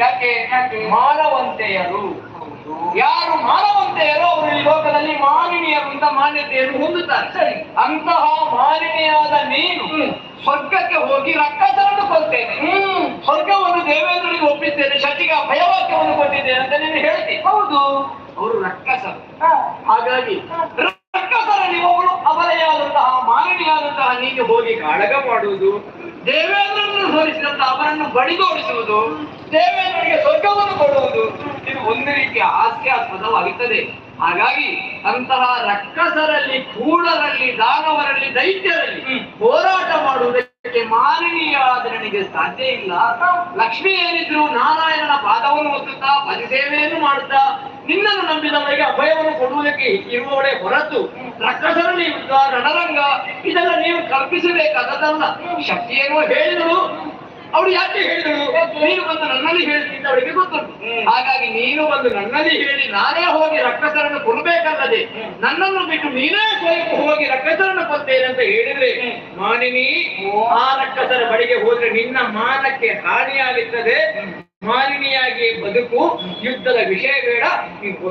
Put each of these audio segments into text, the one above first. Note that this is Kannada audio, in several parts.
ಯಾಕೆ? ಮಾನವಂತೆಯರು. ಯಾರು ಮಾನವಂತೆಯರು ಅವರು ಈ ಲೋಕದಲ್ಲಿ ಮಾಲಿನ್ಯರು ಅಂತ ಮಾನ್ಯತೆಯನ್ನು ಹೊಂದುತ್ತಾರೆ. ಸರಿ. ಅಂತಹ ಮಾಲಿನ್ಯಾದ ನೀನು ಸ್ವರ್ಗಕ್ಕೆ ಹೋಗಿ ರಕ್ಕಸರನ್ನು ಕೊಡ್ತೇನೆ. ಹ್ಮ್. ಸ್ವರ್ಗವನ್ನು ದೇವೇಂದ್ರನಿಗೆ ಒಪ್ಪಿದ್ದೇನೆ ಶಚಿಗೆ ಭಯವಾಕ್ಯವನ್ನು ಕೊಟ್ಟಿದ್ದೇನೆ ಅಂತ ನೀನು ಹೇಳ್ತಿ. ಹೌದು. ಅವರು ರಕ್ಕಸರು. ಹಾಗಾಗಿ ರಕ್ಕಸರಲ್ಲಿ ಅವಳು ಅಬಲೆಯಾದಂತಹ ಮಾಲಿನ್ಯಾದಂತಹ ನೀನು ಹೋಗಿ ಕಾಳಗ ಮಾಡುವುದು. ದೇವೇಂದ್ರನನ್ನು ಸೋಲಿಸಿದಂತ ಅವರನ್ನು ಬಡಿದೋಡಿಸುವುದು ದೇವೇಂದ್ರನಿಗೆ ಸ್ವರ್ಗವನ್ನು ಕೊಡುವುದು ಇದು ಒಂದು ರೀತಿಯ ಹಾಸ್ಯಾಸ್ಪದವಾಗುತ್ತದೆ ಹಾಗಾಗಿ ಅಂತಹ ರಕ್ಕಸರಲ್ಲಿ ಕೂಡರಲ್ಲಿ ದಾನವರಲ್ಲಿ ದೈತ್ಯರಲ್ಲಿ. ಹೋರಾಟ ಮಾಡುವುದಕ್ಕೆ ಮಾನವೀಯವಾದ ನನಗೆ ಸಾಧ್ಯ ಇಲ್ಲ ಲಕ್ಷ್ಮಿ ಏನಿದ್ರು ನಾರಾಯಣನ ಪಾದವನ್ನು ಒತ್ತುತ್ತಾ ಪರಿಸೇವೆಯನ್ನು ಮಾಡುತ್ತಾ ನಿನ್ನನ್ನು ನಂಬಿದವರಿಗೆ ಅಭಯವನ್ನು ಕೊಡುವುದಕ್ಕೆ ಇರುವವರೇ ಹೊರತು ರಕ್ಕಸರಲ್ಲಿ ಯುದ್ಧ ರಣರಂಗ ಇದೆಲ್ಲ ನೀವು ಕಲ್ಪಿಸಬೇಕಾದದಲ್ಲ ಶಕ್ತಿಯೇನೋ ಹೇಳಿದರು. ಅವರು ಯಾಕೆ ಹೇಳಿದರು? ನೀನು ಬಂದು ನನ್ನಲ್ಲಿ ಹೇಳ್ತಿದ್ದ ಅವಳಿಗೆ ಗೊತ್ತುಂಟು ಹಾಗಾಗಿ ನೀನು ಬಂದು ನನ್ನಲ್ಲಿ ಹೇಳಿ ನಾನೇ ಹೋಗಿ ರಕ್ಕಸರನ್ನು ಕೊಡಬೇಕಲ್ಲದೆ ನನ್ನನ್ನು ಬಿಟ್ಟು ನೀನೇ ಸ್ವಯಂ ಹೋಗಿ ರಕ್ಕಸರನ್ನು ಕೊಡ್ತೇನೆ ಅಂತ ಹೇಳಿದ್ರೆ. ಮಾನಿನಿ ಆ ರಕ್ಕಸರ ಬಳಿಗೆ ಹೋದ್ರೆ ನಿನ್ನ ಮಾನಕ್ಕೆ ಹಾನಿಯಾಗುತ್ತದೆ. ಮಾಲಿನಿಯಾಗಿ ಬದುಕು ಯುದ್ಧದ ವಿಷಯ ಬೇಡ ನೀನು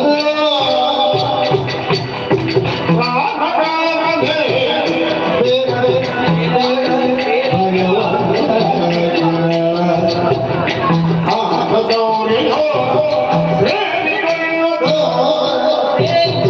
Amém.